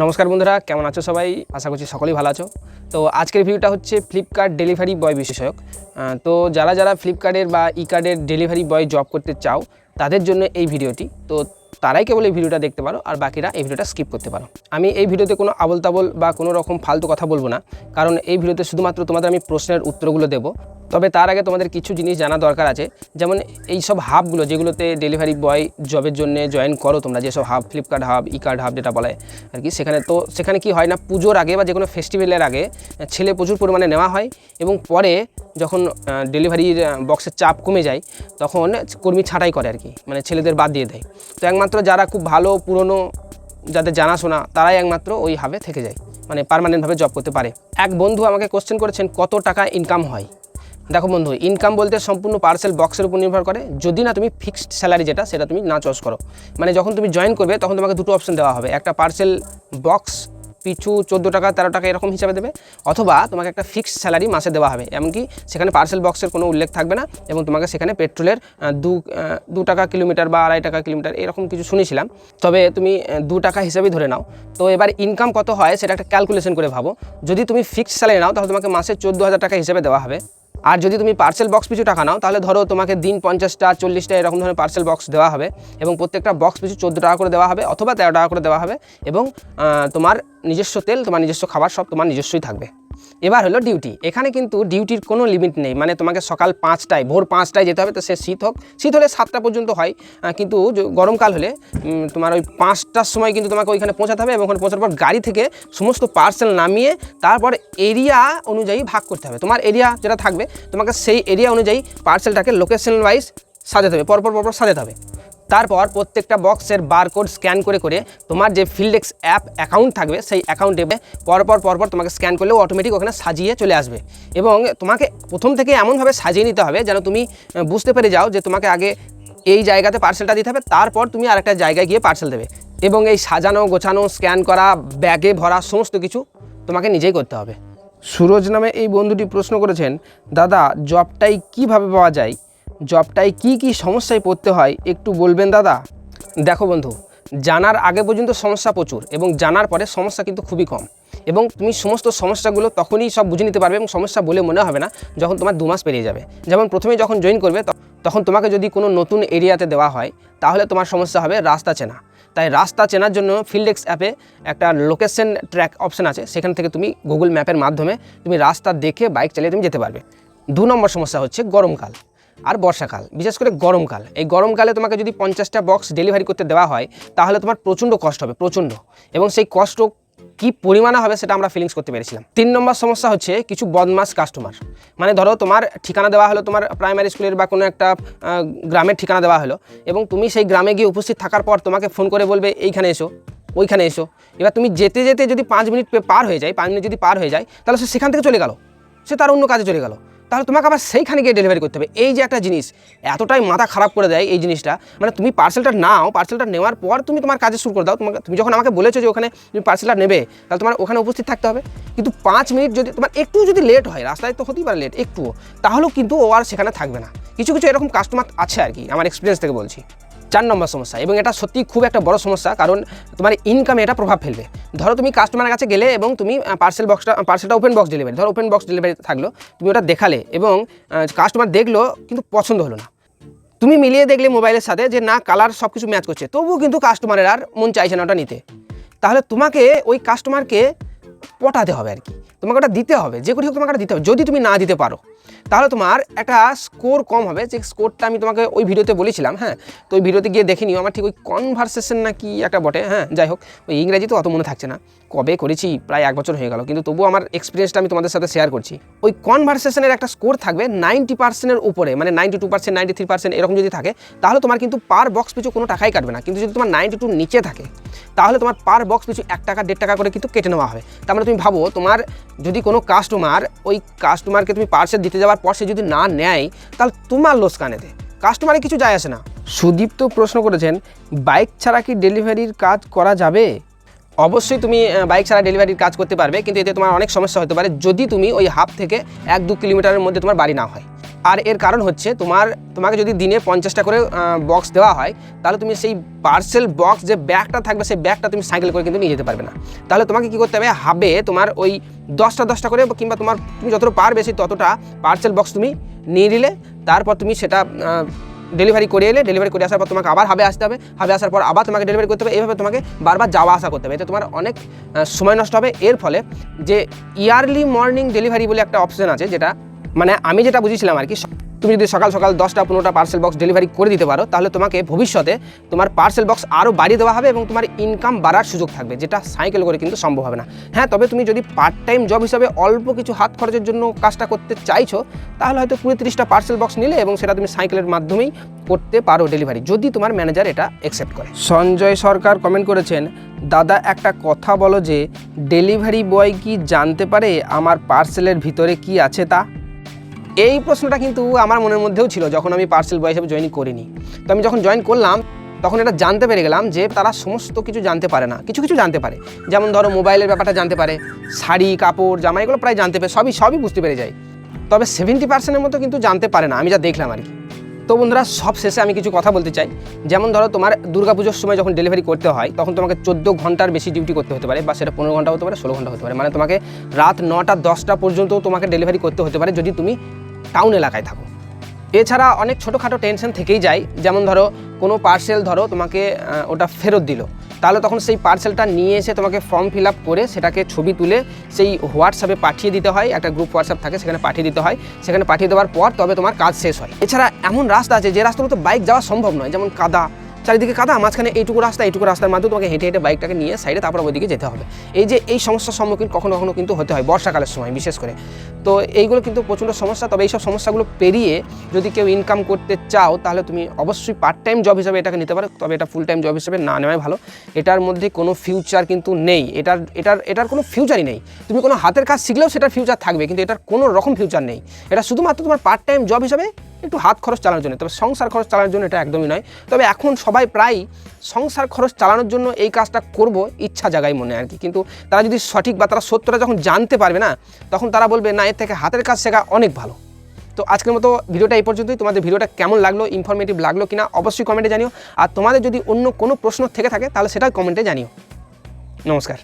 নমস্কার বন্ধুরা, কেমন আছো সবাই? আশা করছি সকলেই ভালো আছো। তো আজকের ভিডিওটা হচ্ছে ফ্লিপকার্ট ডেলিভারি বয় বিষয়ক তো যারা যারা ফ্লিপকার্টের বা ই কার্ডের ডেলিভারি বয় জব করতে চাও, তাদের জন্য এই ভিডিওটি। তো তারাই কেবল এই ভিডিওটা দেখতে পারো আর বাকিরা এই ভিডিওটা স্কিপ করতে পারো। আমি এই ভিডিওতে কোনো আবল তাবল বা কোনো রকম ফালতু কথা বলব না, কারণ এই ভিডিওতে শুধুমাত্র তোমাদের আমি প্রশ্নের উত্তরগুলো দেবো। তবে তার আগে তোমাদের কিছু জিনিস জানা দরকার আছে, যেমন এই সব হাবগুলো যেগুলোতে ডেলিভারি বয় জবের জন্য জয়েন করো তোমরা, যেসব hub Flipkart hub Ekart hub যেটা বলে আর কি, সেখানে তো সেখানে কি হয় না, পুজোর আগে বা যে কোনো ফেস্টিভ্যালের আগে ছেলে প্রচুর পরিমাণে নেওয়া হয় এবং পরে যখন ডেলিভারির বক্সের চাপ কমে যায়, তখন কর্মী ছাঁটাই করে আর কি মানে ছেলেদের বাদ দিয়ে দেয়। তো একমাত্র যারা খুব ভালো, পুরনো যাদের জানাশোনা, তারাই একমাত্র ওই হাবে থেকে যায়। মানে পারমানেন্টভাবে জব করতে পারে। এক বন্ধু আমাকে কোশ্চেন করেছেন, কত টাকা ইনকাম হয়? দেখো বন্ধু ইনকাম বলতে সম্পূর্ণ পার্সেল বক্সের উপর নির্ভর করে। যদি না তুমি ফিক্সড স্যালারি যেটা, সেটা তুমি না চয়েস করো। মানে যখন তুমি জয়েন করবে, তখন তোমাকে দুটো অপশন দেওয়া হবে। একটা পার্সেল বক্স পিছু চোদ্দ টাকা, তেরো টাকা এরকম হিসাবে দেবে। অথবা তোমাকে একটা ফিক্সড স্যালারি মাসে দেওয়া হবে। এমনকি সেখানে পার্সেল বক্সের কোনো উল্লেখ থাকবে না এবং তোমাকে সেখানে পেট্রোলের দু দু টাকা কিলোমিটার বা আড়াই টাকা কিলোমিটার এরকম কিছু শুনেছিলাম। তবে তুমি দু টাকা হিসাবেই ধরে নাও। তো এবার ইনকাম কত হয় সেটা একটা ক্যালকুলেশন করে ভাবো। যদি তুমি ফিক্সড স্যালারি নাও, তাহলে তোমাকে মাসে চোদ্দ হাজার টাকা হিসাবে দেওয়া হবে। আর যদি তুমি পার্সেল বক্স পিছু টাকা নাও, তাহলে ধরো তোমাকে দিন পঞ্চাশটা, চল্লিশটা এরকম ধরনের পার্সেল বক্স দেওয়া হবে এবং প্রত্যেকটা বক্স পিছু চোদ্দ টাকা করে দেওয়া হবে অথবা তেরো টাকা করে দেওয়া হবে এবং তোমার নিজস্ব তেল, তোমার নিজস্ব খাবার সব তোমার নিজস্বই থাকবে। এবার হলো ডিউটি এখানে কিন্তু ডিউটির কোনো লিমিট নেই। মানে তোমাকে সকাল পাঁচটায়, ভোর পাঁচটায় যেতে হবে, তো সে শীত হোক। শীত হলে সাতটা পর্যন্ত হয় কিন্তু গরমকাল হলে তোমার ওই পাঁচটার সময় কিন্তু তোমাকে ওইখানে পৌঁছাতে হবে এবং ওখানে পৌঁছার পর গাড়ি থেকে সমস্ত পার্সেল নামিয়ে তারপর এরিয়া অনুযায়ী ভাগ করতে হবে। তোমার এরিয়া যেটা থাকবে, তোমাকে সেই এরিয়া অনুযায়ী পার্সেলটাকে লোকেশন ওয়াইজ সাজাতে হবে, পরপর পরপর সাজাতে হবে। তারপর প্রত্যেকটা বক্সের বারকোড স্ক্যান করে করে তোমার যে ফিল্ডেক্স অ্যাপ অ্যাকাউন্ট থাকবে, সেই অ্যাকাউন্টে পরপর পরপর তোমাকে স্ক্যান করলেও অটোমেটিক ওখানে সাজিয়ে চলে আসবে। এবং তোমাকে প্রথম থেকে এমনভাবে সাজিয়ে নিতে হবে যেন তুমি বুঝতে পেরে যাও যে তোমাকে আগে এই জায়গাতে পার্সেলটা দিতে হবে, তারপর তুমি আরেকটা জায়গায় গিয়ে পার্সেল দেবে। এবং এই সাজানো, গোছানো স্ক্যান করা ব্যাগে ভরা সমস্ত কিছু তোমাকে নিজেই করতে হবে। সুরজ নামে এই বন্ধুটি প্রশ্ন করেছেন, দাদা জবটাই কীভাবে পাওয়া যায়? জবটায় কি কি সমস্যায় পড়তে হয় একটু বলবেন দাদা? দেখো বন্ধু, জানার আগে পর্যন্ত সমস্যা প্রচুর এবং জানার পরে সমস্যা কিন্তু খুবই কম। এবং তুমি সমস্ত সমস্যাগুলো তখনই সব বুঝে নিতে পারবে এবং সমস্যা বলে মনে হবে না যখন তোমার দু মাস পেরিয়ে যাবে। যেমন প্রথমে যখন জয়েন করবে তখন তোমাকে যদি কোনো নতুন এরিয়াতে দেওয়া হয়, তাহলে তোমার সমস্যা হবে রাস্তা চেনা। তাই রাস্তা চেনার জন্য ফিল্ডেক্স অ্যাপে একটা লোকেশন ট্র্যাক অপশন আছে। সেখান থেকে তুমি গুগল ম্যাপের মাধ্যমে তুমি রাস্তা দেখে বাইক চালিয়ে তুমি যেতে পারবে। দু নম্বর সমস্যা হচ্ছে গরমকাল। আর বর্ষাকাল, বিশেষ করে গরমকাল। এই গরমকালে তোমাকে যদি পঞ্চাশটা বক্স ডেলিভারি করতে দেওয়া হয়, তাহলে তোমার প্রচণ্ড কষ্ট হবে, প্রচণ্ড। এবং সেই কষ্ট কি পরিমাণে হবে সেটা আমরা ফিলিংস করতে পেরেছিলাম। তিন নম্বর সমস্যা হচ্ছে কিছু বদমাস কাস্টমার মানে ধরো তোমার ঠিকানা দেওয়া হলো তোমার প্রাইমারি স্কুলের বা কোনো একটা গ্রামের ঠিকানা দেওয়া হলো এবং তুমি সেই গ্রামে গিয়ে উপস্থিত থাকার পর তোমাকে ফোন করে বলবে, এইখানে এসো, ওইখানে এসো। এবার তুমি যেতে যেতে যদি পাঁচ মিনিট পার হয়ে যায়, পাঁচ মিনিট যদি পার হয়ে যায়, তাহলে সে সেখান থেকে চলে গেল। সে তার অন্য কাজে চলে গেল। তাহলে তোমাকে আবার সেইখানে গিয়ে ডেলিভারি করতে হবে। এই যে একটা জিনিস, এতটাই মাথা খারাপ করে দেয় এই জিনিসটা মানে তুমি পার্সেলটা নাও পার্সেলটা নেওয়ার পর তুমি তোমার কাজে শুরু করে দাও। তোমাকে, তুমি যখন আমাকে বলেছ যে ওখানে তুমি পার্সেলটা নেবে, তাহলে তোমার ওখানে উপস্থিত থাকতে হবে। কিন্তু পাঁচ মিনিট যদি তোমার একটু যদি লেট হয়, রাস্তায় তো হতেই পারে লেট একটুও, তাহলেও কিন্তু ও আর সেখানে থাকবে না। কিছু কিছু এরকম কাস্টমার আছে আর কি, আমার এক্সপিরিয়েন্স থেকে বলছি। চার নম্বর সমস্যা। এবং এটা সত্যি খুব একটা বড় সমস্যা, কারণ তোমার ইনকামে এটা প্রভাব ফেলবে। ধরো তুমি কাস্টমারের কাছে গেলে এবং তুমি পার্সেল বক্সটা পার্সেলটা ওপেন বক্স ডেলিভারি ধরো ওপেন বক্স ডেলিভারি থাকল, তুমি ওটা দেখালে এবং কাস্টমার দেখল কিন্তু পছন্দ হলো না। তুমি মিলিয়ে দেখলে মোবাইলের সাথে যে না কালার সব কিছু ম্যাচ করছে, তবুও কিন্তু কাস্টমারের আর মন চাইছে না ওটা নিতে। তাহলে তোমাকে ওই কাস্টমারকে পটাতে হবে আর কি। তোমাকে ওটা দিতে হবে, যে করি হোক তোমাকে দিতে হবে। যদি তুমি না দিতে পারো, তাহলে তোমার একটা স্কোর কম হবে। যে স্কোরটা আমি তোমাকে ওই ভিডিওতে বলেছিলাম হ্যাঁ? তো ওই ভিডিওতে গিয়ে দেখে নিও। আমার ঠিক ওই কনভারসেশন না কি একটা বটে হ্যাঁ? যাই হোক, ওই ইংরাজি তো অত মনে থাকছে না। কবে করেছি, প্রায় এক বছর হয়ে গেল। কিন্তু তবুও আমার এক্সপিরিয়েন্সটা আমি তোমাদের সাথে শেয়ার করছি। ওই কনভারসেশনের একটা স্কোর থাকবে নাইনটি পার্সেন্টের উপরে মানে ninety two percent ninety three percent এরকম যদি থাকে, তাহলে তোমার কিন্তু পার বক্স পিছু কোনো টাকাই কাটবে না। কিন্তু যদি তোমার নাইনটি টু নিচে থাকে, তাহলে তোমার পার বক্স পিছু এক টাকা, দেড় টাকা করে কিন্তু কেটে নেওয়া হবে। তার মানে তুমি ভাবো তোমার যদি কোনো কাস্টমার ওই কাস্টমারকে তুমি পার্সেল দিতে যাওয়ার পর সে যদি না নেয়, তাহলে তোমার লোস কানেতে কাস্টমারে কিছু যায় আসে না। সুদীপ তো প্রশ্ন করেছেন বাইক ছাড়া কি ডেলিভারির কাজ করা যাবে? অবশ্যই তুমি বাইক ছাড়া ডেলিভারির কাজ করতে পারবে, কিন্তু এতে তোমার অনেক সমস্যা হতে পারে, যদি তুমি ওই হাফ থেকে এক দু কিলোমিটারের মধ্যে তোমার বাড়ি না হয়। আর এর কারণ হচ্ছে তোমার, তোমাকে যদি দিনে পঞ্চাশটা করে বক্স দেওয়া হয়, তাহলে তুমি সেই পার্সেল বক্স যে ব্যাগটা থাকবে, সেই ব্যাগটা তুমি সাইকেল করে কিন্তু নিয়ে যেতে পারবে না। তাহলে তোমাকে কী করতে হবে? হাবে তোমার ওই দশটা দশটা করে কিংবা তোমার, তুমি যতটা পারবে, সেই ততটা পার্সেল বক্স তুমি নিয়ে নিলে, তারপর তুমি সেটা ডেলিভারি করে এলে ডেলিভারি করে আসার পর তোমাকে আবার হাবে আসতে হবে। হাবে আসার পর আবার তোমাকে ডেলিভারি করতে হবে। এইভাবে তোমাকে বারবার যাওয়া আসা করতে হবে। এতে তোমার অনেক সময় নষ্ট হবে। এর ফলে যে ইয়ারলি মর্নিং ডেলিভারি বলে একটা অপশন আছে, যেটা মানে আমি যেটা বুঝেছিলাম আর কি তুমি যদি সকাল সকাল দশটা পনেরোটা পার্সেল বক্স ডেলিভারি করে দিতে পারো, তাহলে তোমাকে ভবিষ্যতে তোমার পার্সেল বক্স আরও বাড়িয়ে দেওয়া হবে এবং তোমার ইনকাম বাড়ার সুযোগ থাকবে, যেটা সাইকেল করে কিন্তু সম্ভব হবে না। হ্যাঁ তবে তুমি যদি পার্ট টাইম জব হিসাবে অল্প কিছু হাত খরচের জন্য কাজটা করতে চাইছো, তাহলে হয়তো কুড়ি তিরিশটা পার্সেল বক্স নিলে এবং সেটা তুমি সাইকেলের মাধ্যমেই করতে পারো ডেলিভারি যদি তোমার ম্যানেজার এটা অ্যাকসেপ্ট করে। সঞ্জয় সরকার কমেন্ট করেছেন, দাদা, একটা কথা বলো যে ডেলিভারি বয় কি জানতে পারে আমার পার্সেলের ভিতরে কি আছে তা? এই প্রশ্নটা কিন্তু আমার মনের মধ্যেও ছিল যখন আমি পার্সেল বয় হিসেবে জয়েন করিনি। তো আমি যখন জয়েন করলাম, তখন এটা জানতে পেরে গেলাম যে তারা সমস্ত কিছু জানতে পারে না। কিছু কিছু জানতে পারে। যেমন ধরো মোবাইলের ব্যাপারটা জানতে পারে, শাড়ি, কাপড় জামা এগুলো প্রায় জানতে পারে সবই সবই বুঝতে পেরে যায়। তবে সেভেন্টি পার্সেন্টের মতো কিন্তু জানতে পারে না, আমি যা দেখলাম আর কি। তো বন্ধুরা, সব শেষে আমি কিছু কথা বলতে চাই। যেমন ধরো তোমার দুর্গাপুজোর সময় যখন ডেলিভারি করতে হয়, তখন তোমাকে চোদ্দ ঘণ্টার বেশি ডিউটি করতে হতে পারে বা সেটা পনেরো ঘণ্টা হতে পারে, ষোলো ঘণ্টা হতে পারে। মানে তোমাকে রাত নটা, দশটা পর্যন্ত তোমাকে ডেলিভারি করতে হতে পারে যদি তুমি টাউন এলাকায় থাকো। এছাড়া অনেক ছোটোখাটো টেনশন থেকেই যায়। যেমন ধরো, কোনো পার্সেল ধরো, তোমাকে ওটা ফেরত দিল। তাহলে তখন সেই পার্সেলটা নিয়ে এসে তোমাকে ফর্ম ফিল আপ করে সেটাকে ছবি তুলে সেই হোয়াটসঅ্যাপে পাঠিয়ে দিতে হয়। একটা গ্রুপ হোয়াটসঅ্যাপ থাকে, সেখানে পাঠিয়ে দিতে হয়। সেখানে পাঠিয়ে দেওয়ার পর তবে তোমার কাজ শেষ হয়। এছাড়া এমন রাস্তা আছে যে রাস্তাগুলোতে বাইক যাওয়া সম্ভব নয়। যেমন কাদা চারিদিকে কাদা, মাঝখানে এইটুকু রাস্তা, এইটুকু রাস্তার মাধ্যমে তোমাকে হেঁটে হেঁটে বাইকটাকে নিয়ে সাইডে তারপর ওইদিকে যেতে হবে। এই যে এই সমস্যার সম্মুখীন কখনো কখনো কিন্তু হতে হয় বর্ষাকালের সময় বিশেষ করে। তো এইগুলো কিন্তু প্রচণ্ড সমস্যা, তবে এইসব সমস্যাগুলো পেরিয়ে যদি কেউ ইনকাম করতে চাও, তাহলে তুমি অবশ্যই পার্ট টাইম জব হিসাবে এটাকে নিতে পারো। তবে এটা ফুল টাইম জব হিসাবে না নেওয়াই ভালো। এটার মধ্যে কোনো ফিউচার কিন্তু নেই। এটার এটার এটার কোনো ফিউচারই নেই। তুমি কোনো হাতের কাজ শিখলেও সেটার ফিউচার থাকবে, কিন্তু এটার কোনো রকম ফিউচার নেই। এটা শুধুমাত্র তোমার পার্ট টাইম জব হিসাবে একটু হাত খরচ চালানোর জন্য, তবে সংসার খরচ চালানোর জন্য এটা একদমই নয়। তবে এখন সবাই প্রায় সংসার খরচ চালানোর জন্য এই কাজটা করব ইচ্ছা জায়গায় মনে আর কি। কিন্তু তারা যদি সঠিক বা তারা সত্যটা যখন জানতে পারবে না, তখন তারা বলবে, না, এর থেকে হাতের কাজ শেখা অনেক ভালো। তো আজকের মতো ভিডিওটা এই পর্যন্তই। তোমাদের ভিডিওটা কেমন লাগল ইনফরমেটিভ লাগল কিনা অবশ্যই কমেন্টে জানিও। আর তোমাদের যদি অন্য কোনো প্রশ্ন থেকে থাকে, তাহলে সেটা কমেন্টে জানিও। নমস্কার।